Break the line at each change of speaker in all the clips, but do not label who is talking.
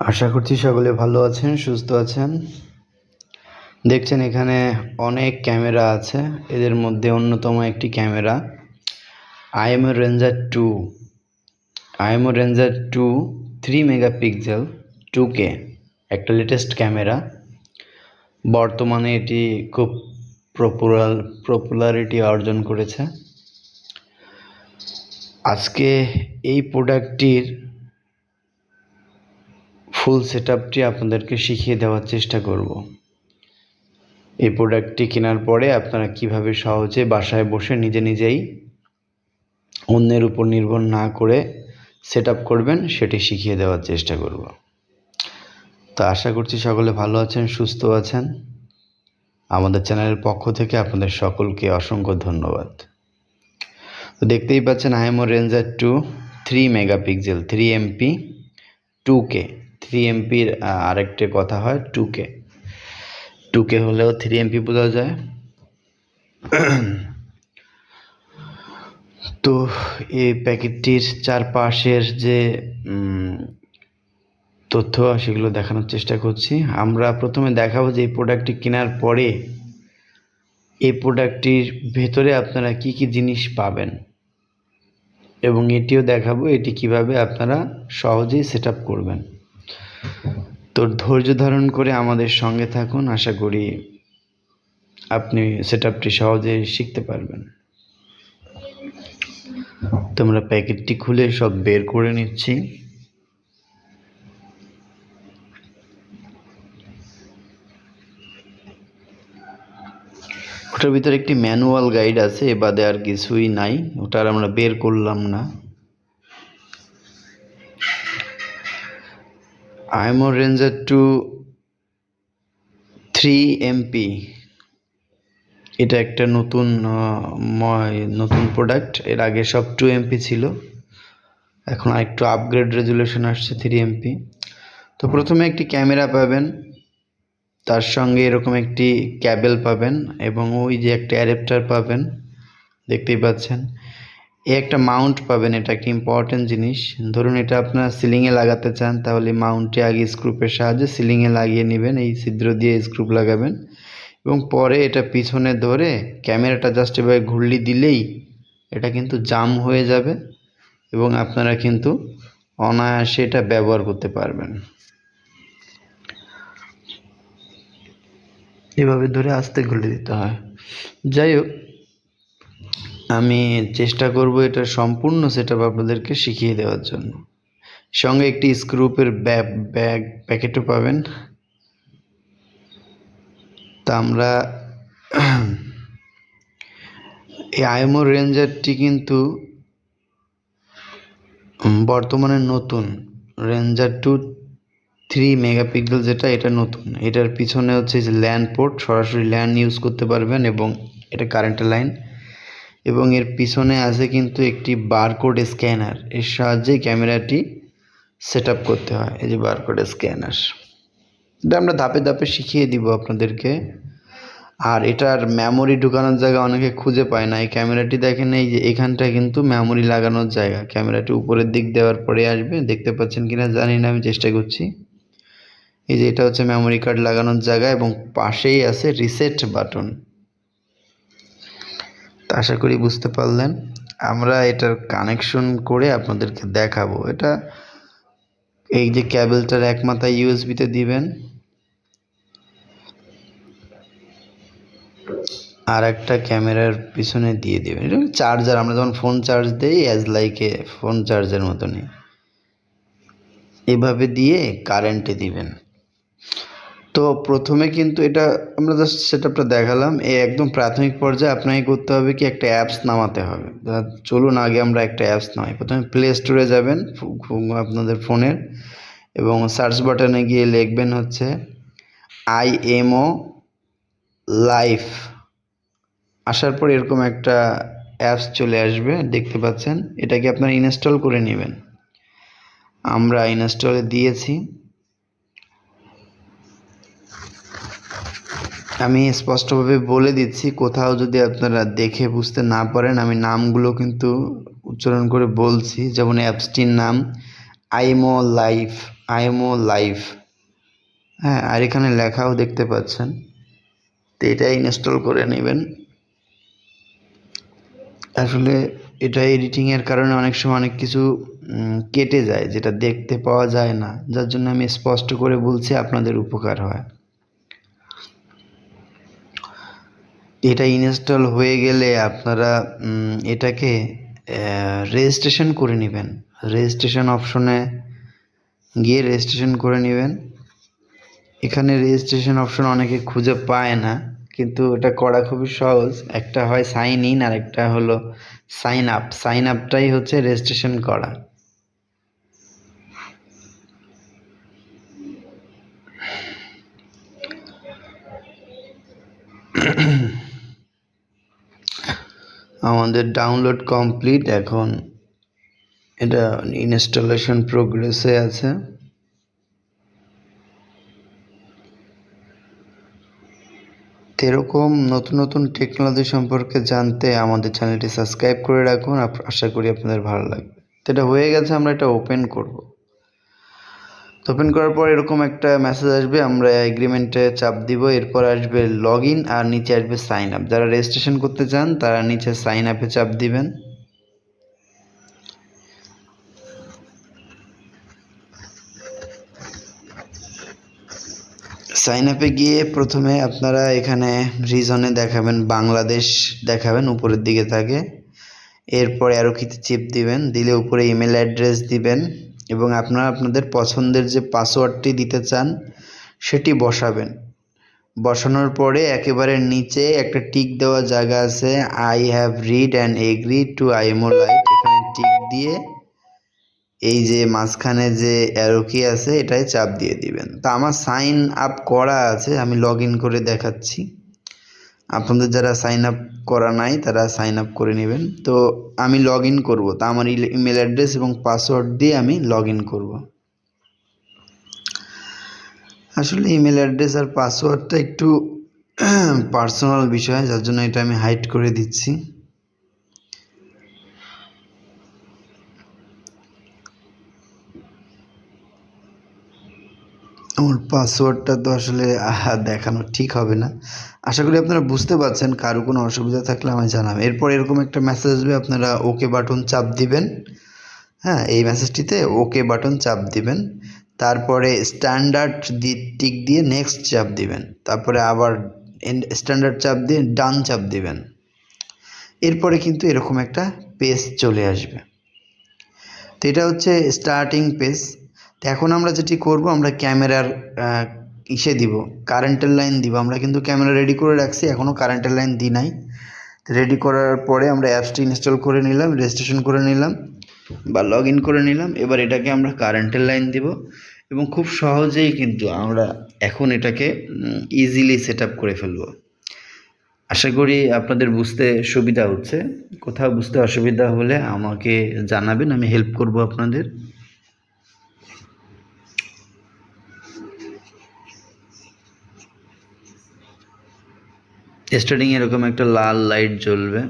আশা করছি সকলে ভালো আছেন, সুস্থ আছেন। দেখছেন এখানে অনেক ক্যামেরা আছে, এদের মধ্যে অন্যতম একটি camera. IMO ranger two IMO ranger two three megapixel two K একটা লেটেস্ট ক্যামেরা। বর্তমানে এটি খুব পপুলার পপুলারিটি অর্জন করেছে। আজকে এই প্রোডাক্টটির ফুল সেট আপটি আপনাদেরকে শিখিয়ে দেওয়ার চেষ্টা করব। এই প্রোডাক্টটি কেনার পরে আপনারা কীভাবে সহজে বাসায় বসে নিজে নিজেই অন্যের উপর নির্ভর না করে সেট আপ করবেন, সেটি শিখিয়ে দেওয়ার চেষ্টা করব। তো আশা করছি সকলে ভালো আছেন, সুস্থ আছেন। আমাদের চ্যানেলের পক্ষ থেকে আপনাদের সকলকে অসংখ্য ধন্যবাদ। তো দেখতেই পাচ্ছেন IMO ranger two three megapixel three MP two K three এমপির আরেকটি কথা হয় টু কে টু কে হলেও থ্রি এমপি বোঝা যায়। তো এই প্যাকেটটির চারপাশের যে তথ্য, সেগুলো দেখানোর চেষ্টা করছি। আমরা প্রথমে দেখাবো যে এই প্রোডাক্টটি কেনার পরে এই প্রোডাক্টটির ভেতরে আপনারা কি কি জিনিস পাবেন। এবং এটিও দেখাবো, এটি কীভাবে আপনারা সহজেই সেট করবেন। তো ধৈর্য ধারণ করে আমাদের সঙ্গে থাকুন, আশা করি আপনি সেট আপটি সহজেই শিখতে পারবেন। তোমরা প্যাকেটটি খুলে সব বের করে নিচ্ছি। ওটার ভিতরে একটি ম্যানুয়াল গাইড আছে, এ বাদে আর কিছুই নাই, ওটা আর আমরা বের করলাম না। IMO ranger two three MP. এটা একটা নতুন নতুন প্রোডাক্টের আগে সব টু এমপি ছিল। এখন আরেকটু আপগ্রেড রেজুলেশন আসছে থ্রি এমপি তো প্রথমে একটি ক্যামেরা পাবেন। তার সঙ্গে এরকম একটি ক্যাবেল পাবেন এবং ওই যে একটা অ্যাডাপ্টার পাবেন। দেখতেই পাচ্ছেন। এ একটা মাউন্ট পাবেন, এটা একটা ইম্পর্টেন্ট জিনিস। ধরুন এটা আপনার সিলিংয়ে লাগাতে চান, তাহলে মাউন্টে আগে স্ক্রুপের সাহায্যে সিলিংয়ে লাগিয়ে নেবেন, এই ছিদ্র দিয়ে স্ক্রুপ লাগাবেন। এবং পরে এটা পিছনে ধরে ক্যামেরাটা জাস্ট এভাবে ঘুরলি দিলেই এটা কিন্তু জাম হয়ে যাবে এবং আপনারা কিন্তু অনায়াসে এটা ব্যবহার করতে পারবেন। এভাবে ধরে আস্তে খুলে দিতে হয়। যাই হোক আমি চেষ্টা করব এটা সম্পূর্ণ সেট আপ আপনাদেরকে শিখিয়ে দেওয়ার জন্য। সঙ্গে একটি স্ক্রুপের ব্যাগ ব্যাগ প্যাকেটও পাবেন। তা আমরা এই আইএমও রেঞ্জারটি কিন্তু বর্তমানে নতুন। রেঞ্জার টু থ্রি মেগাপিক্সেল যেটা, এটা নতুন। এটার পিছনে হচ্ছে যে ল্যান্ড পোর্ট সরাসরি ল্যান্ড ইউজ করতে পারবেন এবং এটা কারেন্টের লাইন এবং এর পিছনে আছে কিন্তু একটি বারকোড স্ক্যানার। এর সাহায্যে ক্যামেরাটি সেট আপ করতে হয়, এই যে বারকোড স্ক্যানার। এটা আমরা ধাপে ধাপে শিখিয়ে দিব আপনাদেরকে। আর এটার মেমোরি ঢুকানোর জায়গা অনেকে খুঁজে পায় না। এই ক্যামেরাটি দেখেন, এই যে এখানটা কিন্তু মেমোরি লাগানোর জায়গা। ক্যামেরাটি উপরের দিক দেওয়ার পরে আসবে। দেখতে পাচ্ছেন কিনা, জানি না, আমি চেষ্টা করছি। এই যে এটা হচ্ছে মেমোরি কার্ড লাগানোর জায়গা এবং পাশেই আছে রিসেট বাটন। তা আশা করি বুঝতে পারলেন। আমরা এটার কানেকশন করে আপনাদেরকে দেখাবো। এটা এই যে ক্যাবেলটার এক মাথায় ইউএসবিতে দিবেন। আর একটা ক্যামেরার পিছনে দিয়ে দেবেন। এটা চার্জার আমরা যখন ফোন চার্জ দিই অ্যাজ লাইকে ফোন চার্জের মতনই। এভাবে দিয়ে কারেন্টে দিবেন। তো প্রথমে কিন্তু এটা আমরা জাস্ট সেটআপটা দেখালাম। এই একদম প্রাথমিক পর্যায়ে আপনাকে করতে হবে কি একটা অ্যাপস নামাতে হবে। চলুন আগে আমরা একটা অ্যাপস নামাই। প্রথমে প্লে স্টোরে যাবেন আপনাদের ফোনের। এবং সার্চ বাটনে গিয়ে লিখবেন হচ্ছে আই আইএমও লাইফ আসার পর এরকম একটা অ্যাপস চলে আসবে, দেখতে পাচ্ছেন। এটাকে আপনারা ইনস্টল করে নেবেন। আমরা ইনস্টলে দিয়েছি। আমি স্পষ্টভাবে বলে দিচ্ছি, কোথাও যদি আপনারা দেখে বুঝতে না পারেন, আমি নামগুলো কিন্তু উচ্চারণ করে বলছি। যেমন অ্যাপসটির নাম আইমো লাইফ আইমো লাইভ হ্যাঁ আর এখানে লেখাও দেখতে পাচ্ছেন। তো এটা ইনস্টল করে নেবেন। আসলে এটা এডিটিংয়ের কারণে অনেক সময় অনেক কিছু কেটে যায়, যেটা দেখতে পাওয়া যায় না। যার জন্য আমি স্পষ্ট করে বলছি, আপনাদের উপকার হয়। এটা ইনস্টল হয়ে গেলে আপনারা এটাকে রেজিস্ট্রেশন করে নেবেন। রেজিস্ট্রেশন অপশনে গিয়ে রেজিস্ট্রেশন করে নেবেন। এখানে রেজিস্ট্রেশন অপশন অনেকে খুঁজে পায় না, কিন্তু এটা করা খুবই সহজ। একটা হয় সাইন ইন আর একটা হলো সাইন আপ সাইন আপটাই হচ্ছে রেজিস্ট্রেশন করা। আমাদের ডাউনলোড কমপ্লিট এখন। এটা ইনস্টলেশন প্রোগ্রেসে আছে। এরকম নতুন নতুন টেকনোলজি সম্পর্কে জানতে আমাদের চ্যানেলটি সাবস্ক্রাইব করে রাখুন। আশা করি আপনাদের ভালো লাগবে। তো এটা হয়ে গেছে, আমরা এটা ওপেন করব। তো ওপেন করার পর এরকম একটা মেসেজ আসবে, আমরা এগ্রিমেন্টে চাপ দিব, এরপর আসবে লগ ইন আর নিচে আসবে সাইন আপ যারা রেজিস্ট্রেশন করতে চান, তারা নিচে সাইন আপে চাপ দিবেন। সাইন আপে গিয়ে প্রথমে আপনারা এখানে রিজনে দেখাবেন, বাংলাদেশ দেখাবেন, উপরের দিকে থাকে। এরপরে আরও কিছু চিপ দিবেন, দিলে উপরে ইমেল অ্যাড্রেস দিবেন। এবং আপনারা আপনাদের পছন্দের যে পাসওয়ার্ডটি দিতে চান, সেটি বসাবেন। বসানোর পরে একেবারে নিচে একটা টিক দেওয়া জায়গা আছে I have read and agree to I IMO light এখানে টিক দিয়ে এই যে মাঝখানে যে অ্যারোকি আছে, এটাই চাপ দিয়ে দিবেন। তা আমার সাইন আপ করা আছে, আমি লগ ইন করে দেখাচ্ছি। আপনাদের যারা সাইন আপ করা নাই, তারা সাইন আপ করে নেবেন। তো আমি লগ ইন করব। তা আমার ইমেল অ্যাড্রেস এবং পাসওয়ার্ড দিয়ে আমি লগ ইন করব। আসলে ইমেল অ্যাড্রেস আর পাসওয়ার্ডটা একটু পার্সোনাল বিষয়, যার জন্য এটা আমি হাইড করে দিচ্ছি। আমার পাসওয়ার্ডটা তো আসলে দেখানো ঠিক হবে না। আশা করি আপনারা বুঝতে পারছেন কারও কোনো অসুবিধা থাকলে আমায় জানাবেন। এরপর এরকম একটা মেসেজ আসবে আপনারা ওকে বাটন চাপ দিবেন। হ্যাঁ এই মেসেজটিতে ওকে বাটন চাপ দিবেন। তারপরে স্ট্যান্ডার্ড দি টিক দিয়ে নেক্সট চাপ দিবেন। তারপরে আবার স্ট্যান্ডার্ড চাপ দিয়ে ডান চাপ দিবেন। এরপরে কিন্তু এরকম একটা পেজ চলে আসবে। তো এটা হচ্ছে স্টার্টিং পেজ এখন আমরা যেটি করব, আমরা ক্যামেরার ইসে দিব। কারেন্টের লাইন দিব। আমরা কিন্তু ক্যামেরা রেডি করে রাখছি এখনও কারেন্টের লাইন দিই নাই। রেডি করার পরে আমরা অ্যাপসটি ইনস্টল করে নিলাম রেজিস্ট্রেশন করে নিলাম বা লগ ইন করে নিলাম। এবার এটাকে আমরা কারেন্টের লাইন দিব এবং খুব সহজেই কিন্তু আমরা এখন এটাকে ইজিলি সেট করে ফেলব। আশা করি আপনাদের বুঝতে সুবিধা হচ্ছে। কোথাও বুঝতে অসুবিধা হলে আমাকে জানাবেন, আমি হেল্প করব আপনাদের। স্টার্টিং এরকম একটা লাল লাইট জ্বলবে।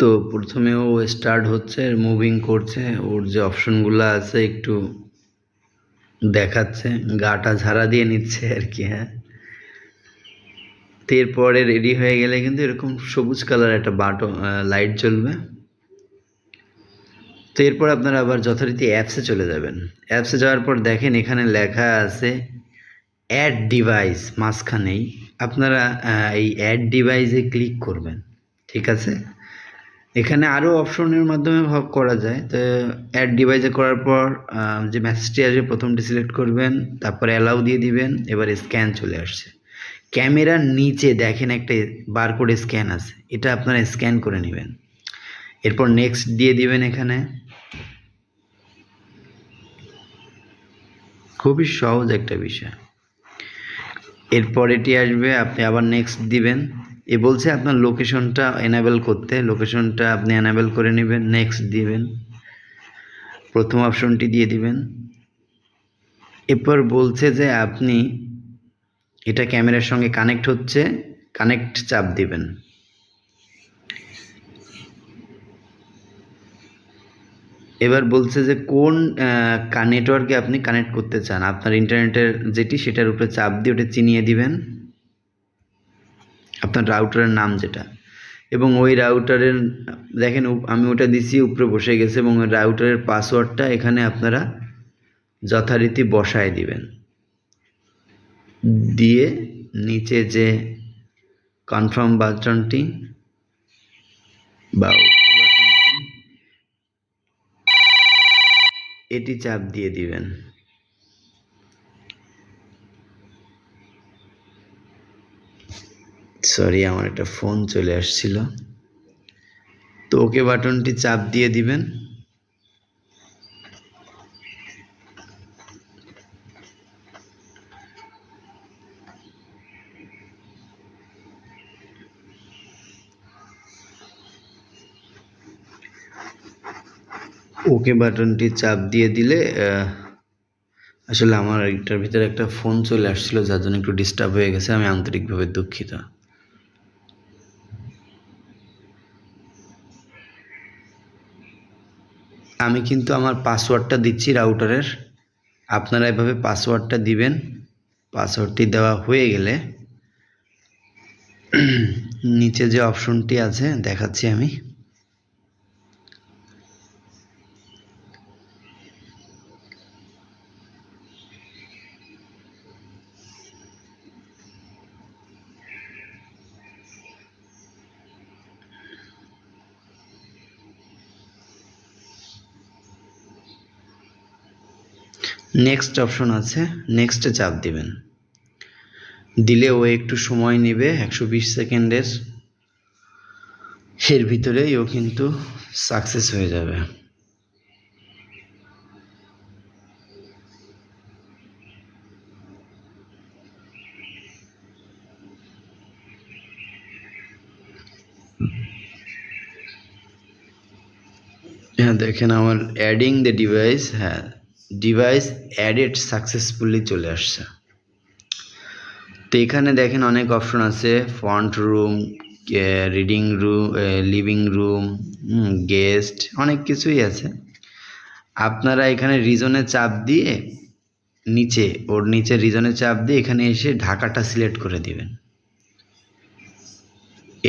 তো প্রথমে ও স্টার্ট হচ্ছে মুভিং করছে, ওর যে অপশনগুলো আছে একটু দেখাচ্ছে, গাটা ঝাড়া দিয়ে নিচ্ছে আর কি হ্যাঁ। তো এরপরে রেডি হয়ে গেলে কিন্তু এরকম সবুজ কালার একটা বাটন লাইট জ্বলবে। তো এরপর আপনারা আবার যথারীতি অ্যাপসে চলে যাবেন। অ্যাপসে যাওয়ার পর দেখেন এখানে লেখা আছে অ্যাড ডিভাইস মাঝখানেই আপনারা এই অ্যাড ডিভাইসে ক্লিক করবেন, ঠিক আছে? এখানে আরও অপশনের মাধ্যমে ভাগ করা যায়। তো অ্যাড ডিভাইসে করার পর যে মেসেজটি আসবে, প্রথমটি সিলেক্ট করবেন, তারপরে অ্যালাউ দিয়ে দিবেন, এবার স্ক্যান চলে আসছে। ক্যামেরার নিচে দেখেন একটা বারকোড স্ক্যান আছে। এটা আপনারা স্ক্যান করে নেবেন। এরপর নেক্সট দিয়ে দিবেন এখানে। খুবই সহজ একটা বিষয়। এরপর এটি আসবে, আপনি আবার নেক্সট দিবেন। এ বলছে আপনার লোকেশনটা এনাবেল করতে। লোকেশনটা আপনি এনাবেল করে নেবেন নেক্সট দিবেন। প্রথম অপশনটি দিয়ে দিবেন। এরপর বলছে যে আপনি এটা ক্যামেরার সঙ্গে কানেক্ট হচ্ছে কানেক্ট চাপ দিবেন। এবার বলছে যে কোন নেটওয়ার্কে আপনি কানেক্ট করতে চান? আপনার ইন্টারনেটের যেটি, সেটার উপরে চাপ দিয়ে ওটা চিনিয়ে দিবেন। আপনার রাউটারের নাম যেটা। এবং ওই রাউটারের দেখেন আমি ওটা দিছি, উপরে বসে গেছে, এবং ওই রাউটারের পাসওয়ার্ডটা এখানে আপনারা যথারীতি বসায় দিবেন। দিয়ে নিচে যে কনফার্ম বাটনটি বা এটি চাপ দিয়ে দিবেন। সরি আমার একটা ফোন চলে আসছিল। তো ওকে বাটনটি চাপ দিয়ে দিবেন। ওকে বাটনটি চাপ দিয়ে দিলে আসলে আমার এটার ভিতরে একটা ফোন চলে আসছিল, যার জন্য একটু ডিস্টার্ব হয়ে গেছে, আমি আন্তরিকভাবে দুঃখিত। আমি কিন্তু আমার পাসওয়ার্ডটা দিচ্ছি রাউটারের আপনারা এভাবে পাসওয়ার্ডটা দিবেন পাসওয়ার্ডটি দেওয়া হয়ে গেলে, নিচে যে অপশনটি আছে, দেখাচ্ছি আমি। নেক্সট অপশন আছে নেক্সটে চাপ দিবেন। দিলে ও একটু সময় নেবে, একশো বিশ সেকেন্ডের। এর ভিতরেই ও কিন্তু সাকসেস হয়ে যাবে। হ্যাঁ দেখেন আমার অ্যাডিং দ্য ডিভাইস হ্যাঁ। ডিভাইস অ্যাডেড সাকসেসফুলি চলে আসছে। তো এখানে দেখেন অনেক অপশন আছে front room reading room living room guest অনেক কিছুই আছে। আপনারা এখানে রিজনে চাপ দিয়ে নিচে, ওর নিচে রিজনে চাপ দিয়ে এখানে এসে ঢাকাটা সিলেক্ট করে দিবেন।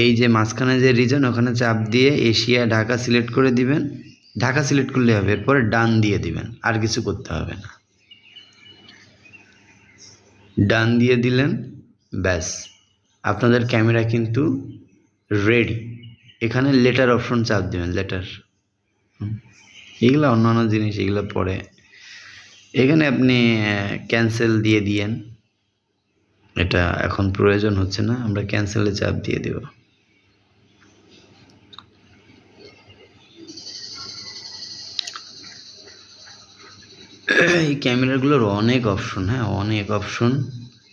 এই যে মাঝখানে যে রিজন ওখানে চাপ দিয়ে এশিয়া ঢাকা সিলেক্ট করে দিবেন। ঢাকা সিলেক্ট করলে হবে, এরপরে ডান দিয়ে দিবেন, আর কিছু করতে হবে না। ডান দিয়ে দিলেন, ব্যাস। আপনাদের ক্যামেরা কিন্তু রেডি। এখানে লেটার অপশন চাপ দেবেন লেটার এগুলো অন্যান্য জিনিস, এগুলো পরে। এখানে আপনি ক্যান্সেল দিয়ে দিয়েন। এটা এখন প্রয়োজন হচ্ছে না, আমরা ক্যান্সেলে চাপ দিয়ে দেব। এই ক্যামেরাগুলোর অনেক অপশন হ্যাঁ অনেক অপশন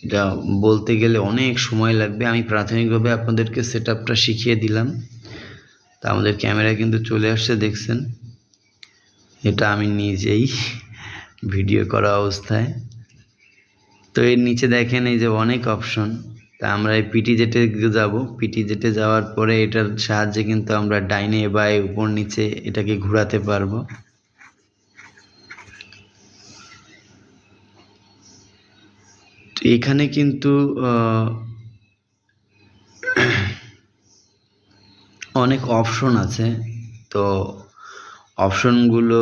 এটা বলতে গেলে অনেক সময় লাগবে। আমি প্রাথমিকভাবে আপনাদেরকে সেট আপটা শিখিয়ে দিলাম। তা আমাদের ক্যামেরা কিন্তু চলে আসছে, দেখছেন? এটা আমি নিজেই ভিডিও করা অবস্থায়। তো এর নিচে দেখেন এই যে অনেক অপশন তা আমরা এই পিটি জেটে যাব। পিটি জেটে যাওয়ার পরে এটার সাহায্যে কিন্তু আমরা ডাইনে বা উপর নিচে এটাকে ঘোরাতে পারব। এখানে কিন্তু অনেক অপশন আছে। তো অপশনগুলো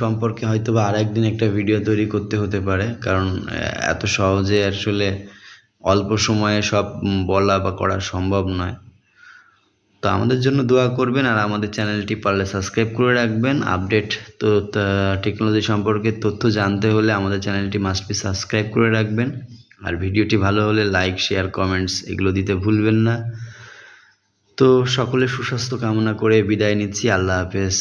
সম্পর্কে হয়তো বা আরেকদিন একটা ভিডিও তৈরি করতে হতে পারে। কারণ এত সহজে আসলে অল্প সময়ে সব বলা বা করা সম্ভব নয়। তো আমাদের জন্য দোয়া করবেন আর আমাদের চ্যানেলটি পারলে সাবস্ক্রাইব করে রাখবেন। আপডেট তো টেকনোলজি সম্পর্কে তথ্য জানতে হলে আমাদের চ্যানেলটি মাস্ট বি সাবস্ক্রাইব করে রাখবেন। আর ভিডিওটি ভালো হলে লাইক শেয়ার কমেন্টস এগুলো দিতে ভুলবেন না। তো সকলে সুস্বাস্থ্য কামনা করে বিদায় নিচ্ছি। আল্লাহ হাফেজ।